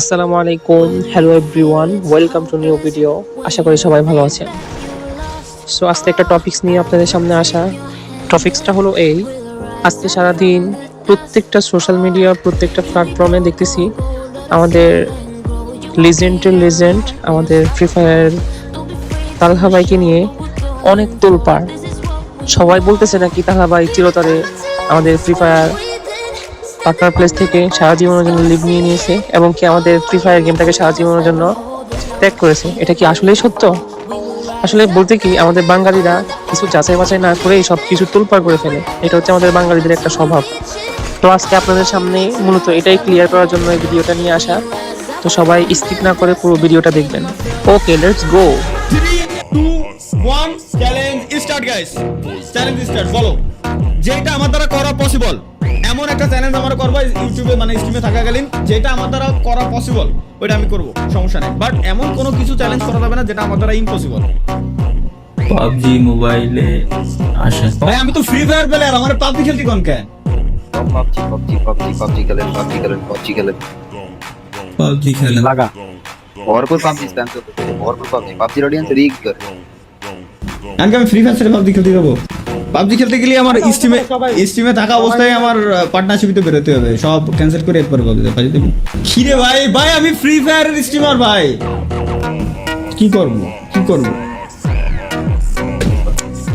আসসালামু আলাইকুম। Hello everyone welcome to new video আশা করি সবাই ভালো আছেন। সো আজকে একটা টপিকস নিয়ে আপনাদের সামনে আসা। টপিকসটা হলো এই, আজকে সারাদিন প্রত্যেকটা সোশ্যাল মিডিয়া প্রত্যেকটা প্ল্যাটফর্মে দেখতেছি আমাদের লিজেন্ডের লিজেন্ড আমাদের ফ্রি ফায়ার তালহা বাইকে নিয়ে অনেক তোলপাড়। সবাই বলতেছে নাকি তালহা বাই চিরতরে আমাদের ফ্রি ফায়ার পার্টনার প্লেস থেকে সারা জীবনের জন্য লিভ নিয়ে নিয়েছে এবং কি আমাদের ফ্রি ফায়ার গেমটাকে সারা জীবনের জন্য ত্যাগ করেছে। এটা কি আসলেই সত্য? আসলে বলতে কি, আমাদের বাঙালিরা কিছু যাচাই বাছাই না করেই সব কিছু তুলপার করে ফেলে। এটা হচ্ছে আমাদের বাঙালিদের একটা স্বভাব। তো আজকে আপনাদের সামনে মূলত এটাই ক্লিয়ার করার জন্য এই ভিডিওটা নিয়ে আসা। তো সবাই স্কিপ না করে পুরো ভিডিওটা দেখবেন। ওকে লেটস গো যেটা আমার দ্বারা করা পসিবল এমন একটা চ্যানেল আমরা করব ইউটিউবে মানে স্ট্রিমে থাকাকালীন যেটা আমার দ্বারা করা পসিবল ওইটা আমি করব সমস্যা নেই। বাট এমন কোনো কিছু চ্যালেঞ্জ করা যাবে না যেটা আমার দ্বারা ইম্পসিবল পাবজি মোবাইলে আসে। ভাই আমি তো ফ্রি ফায়ার প্লেয়ার আমার পাবজি খেলতে কোন? কেন পাবজি পাবজি পাবজি পাবজি খেলে পাবজি খেলে পাবজি খেলে। পাবজি খেলে। লাগা। ভরপুর পাবজি স্ট্যান্ড তো করতে কোন পাবজি পাবজি অডিয়েন্স রিগ করে। আমি ফ্রি ফায়ার ছেড়ে পাবজি খেলতে যাব? পাবজি খেলতে গেলে আমার স্টিমে স্টিমে থাকা অবস্থায় আমার পার্টনারশিপে বেরোতে হবে। সব ক্যান্সেল করে এরপর পাবজি পাবজি দেবো খিরে ভাই ভাই আমি ফ্রি ফায়ারের স্টিমার ভাই। কি করব? কি করব?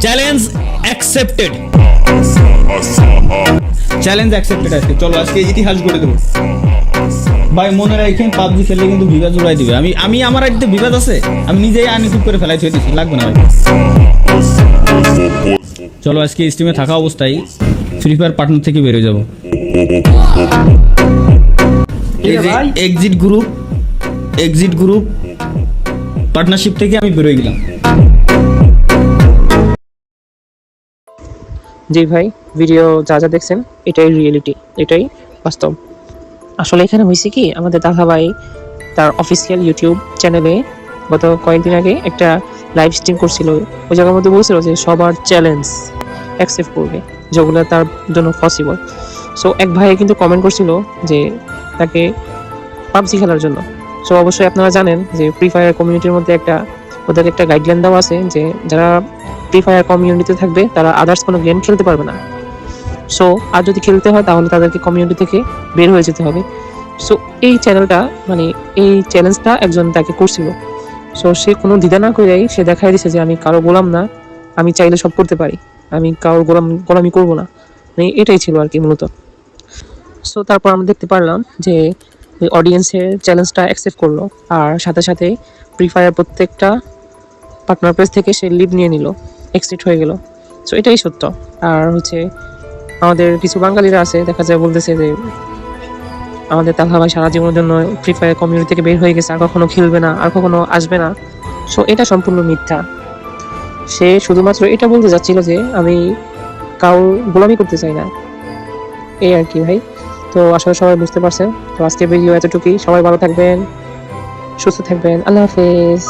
চ্যালেঞ্জ অ্যাকসেপ্টেড চ্যালেঞ্জ অ্যাকসেপ্টেড আজকে। চলো আজকে ইতিহাস গড়ে দেবো। ভাই মনে রাখেন পাবজি খেললে কিন্তু বিবাদ জোড়াই দিবে। আমি আমি আমার আইডিতে বিবাদ আছে। আমি নিজেই আনইউটিউব করে ফেলাই থুয়ে দিচ্ছি লাগবে না ভাই। চলো আজকে স্টিমে থাকা অবস্থায় ফ্রি ফায়ার পার্টনার থেকে বেরোয় যাব। Exit group exit group partnership থেকে আমি বেরোয় গেলাম। জি ভাই ভিডিও যা যা দেখছেন এটাই রিয়েলিটি এটাই বাস্তব। আসলে এখানে হয়েছে কি আমাদের দাদা ভাই তার অফিসিয়াল ইউটিউব চ্যানেলে গত কয়েকদিন আগে একটা লাইভ স্ট্রিম করছিল, ওই জায়গার মধ্যে বলছিল যে সবার চ্যালেঞ্জ অ্যাকসেপ্ট করবে যেগুলো তার জন্য পসিবল সো এক ভাই কিন্তু কমেন্ট করছিল যে তাকে পাবজি খেলার জন্য। সো অবশ্যই আপনারা জানেন যে ফ্রি ফায়ার কমিউনিটির মধ্যে একটা, ওদের একটা গাইডলাইন দেওয়া আছে যে যারা ফ্রি ফায়ার কমিউনিটিতে থাকবে, তারা আদার্স কোনো গেম খেলতে পারবে না। সো আর যদি খেলতে হয়, তাহলে তাদেরকে কমিউনিটি থেকে বের হয়ে যেতে হবে। সো এই চ্যানেলটা মানে এই চ্যালেঞ্জটা একজন তাকে করছিল। সো সে কোনো দ্বিধা না করেই সে দেখাই দিছে যে আমি কারও গোলাম না, আমি চাইলে সব করতে পারি, আমি কারোর গোলাম, গোলামি করব না। মানে এটাই ছিল আর কি মূলত। সো তারপর আমরা দেখতে পারলাম যে অডিয়েন্সের চ্যালেঞ্জটা অ্যাকসেপ্ট করল, আর সাথে সাথে ফ্রি ফায়ার প্রত্যেকটা পার্টনার প্লেস থেকে সে লিভ নিয়ে নিল এক্সিট হয়ে গেল। সো এটাই সত্য। আর হচ্ছে আমাদের কিছু বাঙালিরা আছে, দেখা যায় বলতেছে যে আমাদের তালহা ভাই সারা জীবনের জন্য ফ্রি ফায়ার কমিউনিটি থেকে বের হয়ে গেছে, আর কখনো খেলবে না, আর কখনো আসবে না। সো এটা সম্পূর্ণ মিথ্যা। সে শুধুমাত্র এটা বলতে যাচ্ছিল যে আমি কাউ গোলামি করতে চাই না। এই আর কি ভাই। তো আসলে সবাই বুঝতে পারছেন। তো আজকে ভিডিও এতটুকুই। সবাই ভালো থাকবেন, সুস্থ থাকবেন। আল্লাহ হাফেজ।